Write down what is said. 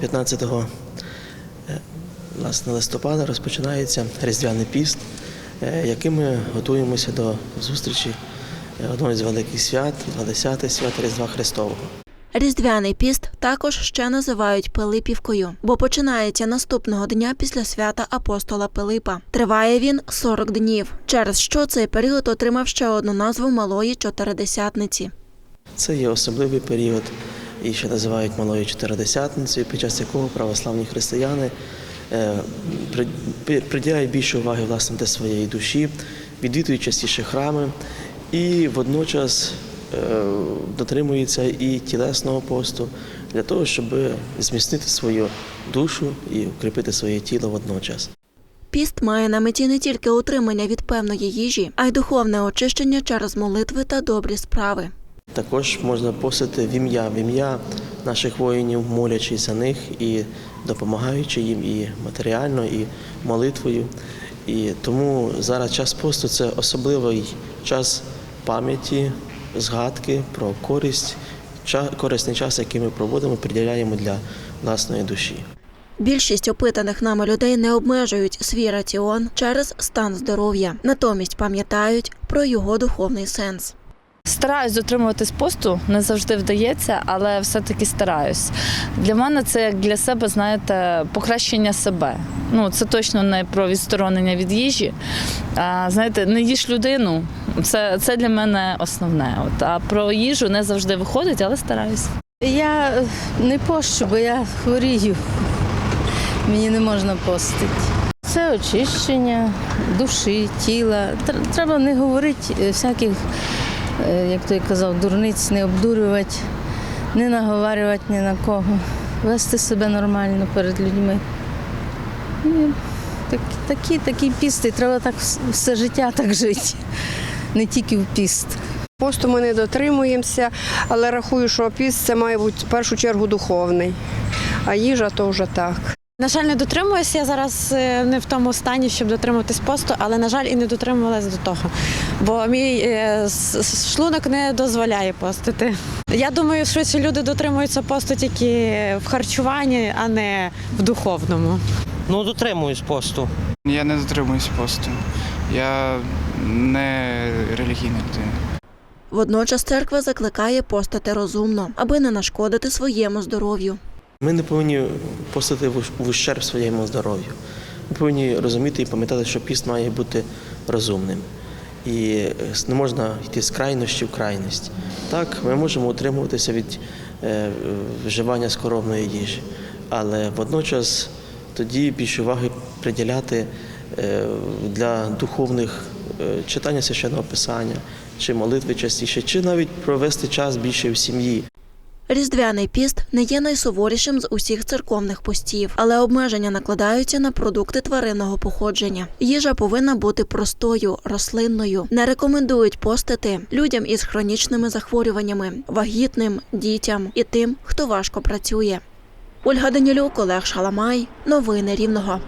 15 е, власне, листопада розпочинається Різдвяний піст, е, яким ми готуємося до зустрічі е, одного з великих свят, 20 свят Різдва Христового. Різдвяний піст також ще називають Пилипівкою, бо починається наступного дня після свята апостола Пилипа. Триває він 40 днів, через що цей період отримав ще одну назву малої чотиридесятниці. Це є особливий період, і ще називають малою чотиридесятницею, під час якого православні християни е, при- при- приділяють більше уваги власне до своєї душі, відвідують частіше храми і водночас е, дотримуються і тілесного посту для того, щоб зміцнити свою душу і укріпити своє тіло водночас. Піст має на меті не тільки утримання від певної їжі, а й духовне очищення через молитви та добрі справи. Також можна постити в ім'я, в ім'я наших воїнів, молячись за них і допомагаючи їм і матеріально, і молитвою. І тому зараз час посту це особливий час пам'яті, згадки про користь, корисний час, який ми проводимо, приділяємо для власної душі. Більшість опитаних нами людей не обмежують свій раціон через стан здоров'я, натомість пам'ятають про його духовний сенс. Стараюсь дотримуватись посту, не завжди вдається, але все-таки стараюсь. Для мене це як для себе, знаєте, покращення себе. Ну, це точно не про відсторонення від їжі. А, знаєте, не їж людину. Це, це для мене основне. От, а про їжу не завжди виходить, але стараюсь. Я е, не пощу, бо я хворію. Мені не можна постити. Це очищення душі, тіла. Треба не говорити е, всяких, як той казав, дурниць, не обдурювати, не наговарювати ні на кого, вести себе нормально перед людьми. І так- Такі, такі пісти, треба так все життя так жити, не тільки в піст. Посту ми не дотримуємося, але рахую, що піст це має бути в першу чергу духовний, а їжа то вже так. На жаль, не дотримуюся. Я зараз е, не в тому стані, щоб дотримуватись посту, але на жаль, і не дотримувалась до того. Бо мій е, шлунок не дозволяє постити. Я думаю, що ці люди дотримуються посту тільки в харчуванні, а не в духовному. Ну, дотримуюсь посту. Я не дотримуюсь посту. Я не релігійна людина. Водночас церква закликає постати розумно, аби не нашкодити своєму здоров'ю. Ми не повинні постати в ущерб своєму здоров'ю. Ми повинні розуміти і пам'ятати, що піст має бути розумним. І е, не можна йти з крайності в крайність. Так, ми можемо утримуватися від е, вживання скоромної їжі, але водночас тоді більше уваги приділяти е, для духовних читання священного писання, чи молитви частіше, чи навіть провести час більше в сім'ї. Різдвяний піст не є найсуворішим з усіх церковних постів, але обмеження накладаються на продукти тваринного походження. Їжа повинна бути простою, рослинною. Не рекомендують постити людям із хронічними захворюваннями, вагітним, дітям і тим, хто важко працює. Ольга Данілюк, Олег Шаламай. Новини Рівного.